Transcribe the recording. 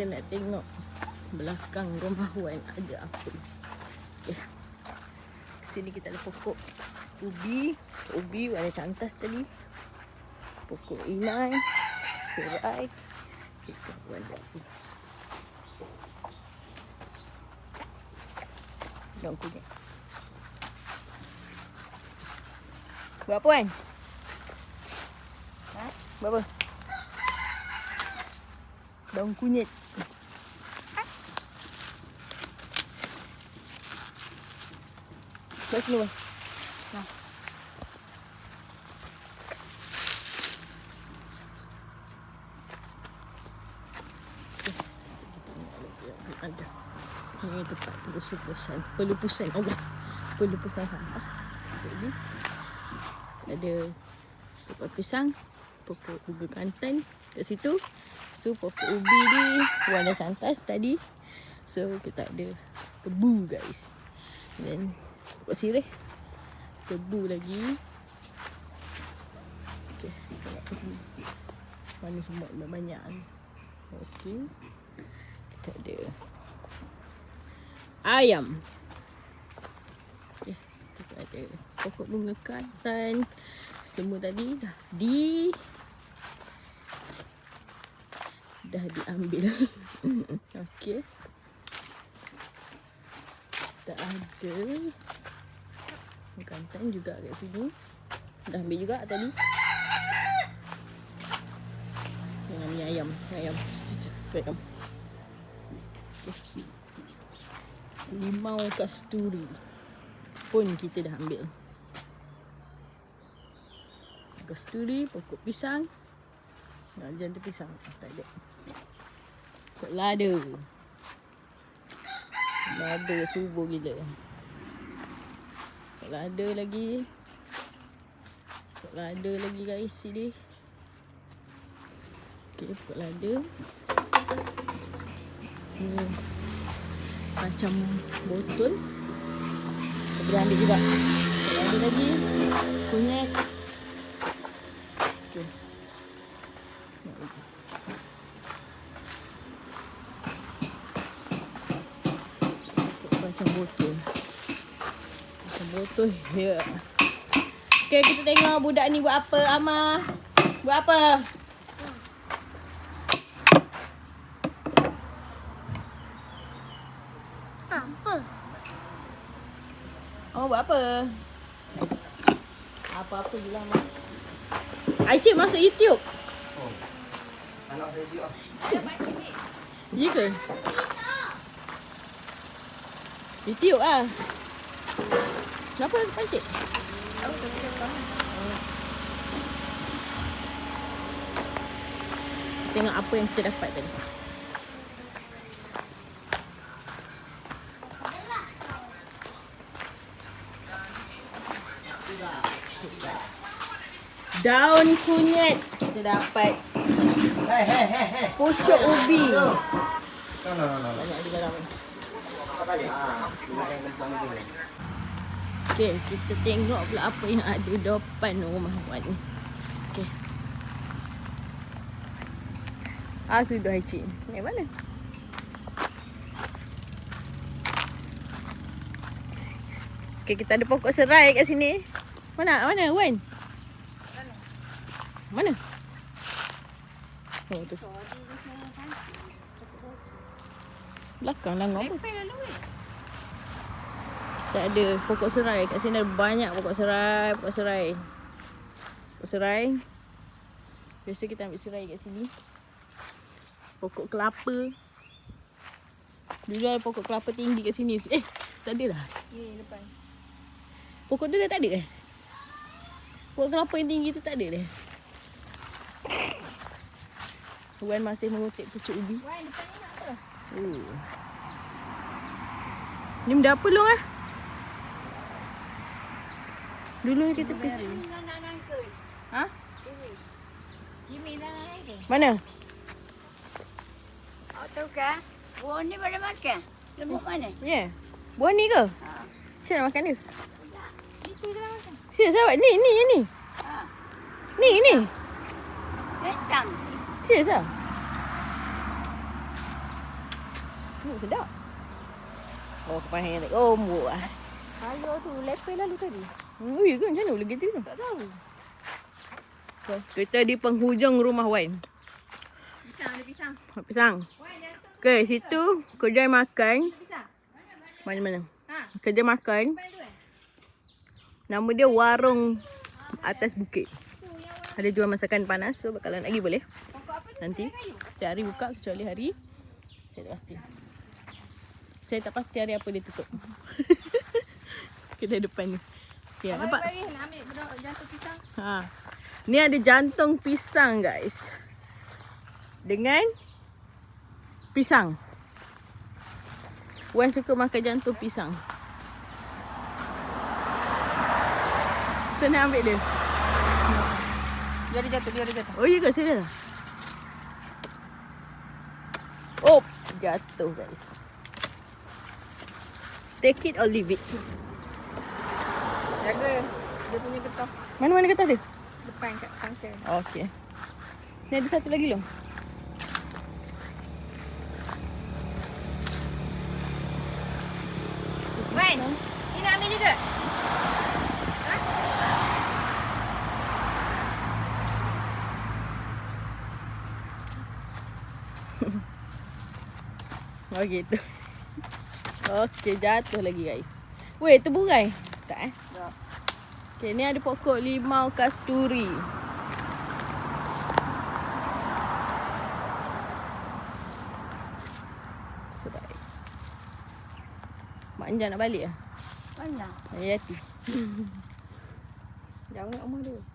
kita nak tengok belakang rumah Wan ada apa. Okay. Sini kita ada pokok ubi. Ubi warna cantas tadi. Pokok inai. Serai. Kita buat apa. Daun kunyit. Buat apa Wan? Ha? Buat apa? Daun kunyit. Sini Wan. Nah. Ada. Ini tempat pelupusan. Pelupusan Allah. Pelupusan sampah. Jadi ada pokok pisang, pokok ubi kantan kat situ. So pokok ubi ni warna cantas tadi. So kita ada kebu guys. Dan pokok sirih. Kebu lagi. Okay, tengok kebu. Warna semua banyak ni. Okay. Kita ada ayam. Okay, kita ada pokok bunga kantan. Semua tadi dah di dah diambil. Okey. Kita ada kantan juga kat sini. Dah ambil juga tadi. Yang ni ayam, ayam. Okay. Limau kasturi pun kita dah ambil. Kasturi, pokok pisang. Nak jantan pisang. Ah, tak ada. Pokok lada. Lada subur gila. Pokok lada lagi. Pokok lada lagi guys sini. Okey, pokok lada. Ni macam botol. Boleh ambil juga. Pokok lada lagi. Lagi. Pokok Macam botol. Botol. Ya. Okay, kita tengok budak ni buat apa, Ama. Buat apa? Apa? Oh, buat apa? Apa-apa je lah, Mak. Aisyah masuk YouTube. Anak saya juga. Ya ke? YouTube ah. Kenapa pancit? Tengok apa yang kita dapat tadi. Daun kunyit kita dapat Hei, hei, hei, hei. pucuk ubi. No, no, no, no. Banyak di dalam. Apa ya? Ah, ini yang kembang tu. Okey, kita tengok pula apa yang ada depan rumah Wan ni. Okey. Ah sudah Cik. Ni mana? Okey, kita ada pokok serai kat sini. Mana? Mana Wan? Mana? Oh tu. Belakang lah ngomong. Tak ada pokok serai kat sini ada banyak pokok serai, pokok serai. Pokok serai. Biasa kita ambil serai kat sini. Pokok kelapa. Dulu ada pokok kelapa tinggi kat sini. Eh, tak ada dah. Ya, depan. Pokok tu dah tak ada eh? Pokok kelapa yang tinggi tu tak ada dah. Wan masih mengutip pucuk ubi. Wan, depan ni nak apa? Oh. Ni benda apa long ah? Dulu ni kita pergi. Ha? Kimi. Nak nak nangkul. Mana? Awak tahu ke? Buah ni boleh makan. Lembut mana? Ya. Yeah. Buah ni ke? Ha. Saya nak makan dia. Itu je lah makan. Serius awak? Ni, ni, yang ni. Ha. Ni, ni. Hitam. Serius ah? Ni sedap. Oh, kepahang tak. Oh, buah. Ayo tu, lepel lalu tadi. Oh, ya ke? Macam mana boleh gitu tu? Tak tahu. Kita di penghujung rumah Wan. Pisang, ada pisang. Pisang. Okay, situ kedai makan. Mana-mana? Ha, Kedai makan. eh? Nama dia Warung Atas Bukit. Ada jual masakan panas. So, bakalan lagi boleh. pokok apa tu? Nanti. Setiap hari buka kecuali hari. Saya tak pasti. Saya tak pasti hari apa dia tutup. kedai depan ni. Ya, Abang nampak? bagi nak ambil bedok jantung pisang. Ha. Ni ada jantung pisang guys. Dengan pisang. Wan suka makan jantung pisang. Macam mana ambil dia? Dia ada jatuh, dia ada jatuh. Oh iya ke serius? Oh, jatuh guys. Take it or leave it. Jaga dia punya getah Mana-mana kata dia? depan kat kaunter. Okey. Ni ada satu lagi loh. Wan, ni nak ambil juga? Ha? Oh gitu. Okey, jatuh lagi guys. Weh, terburai. Tak eh? Tak. Okey, ni ada pokok limau kasturi. Sedap. Mak Anjar nak balik lah. Mana? Ayati. Jauh nak rumah dia.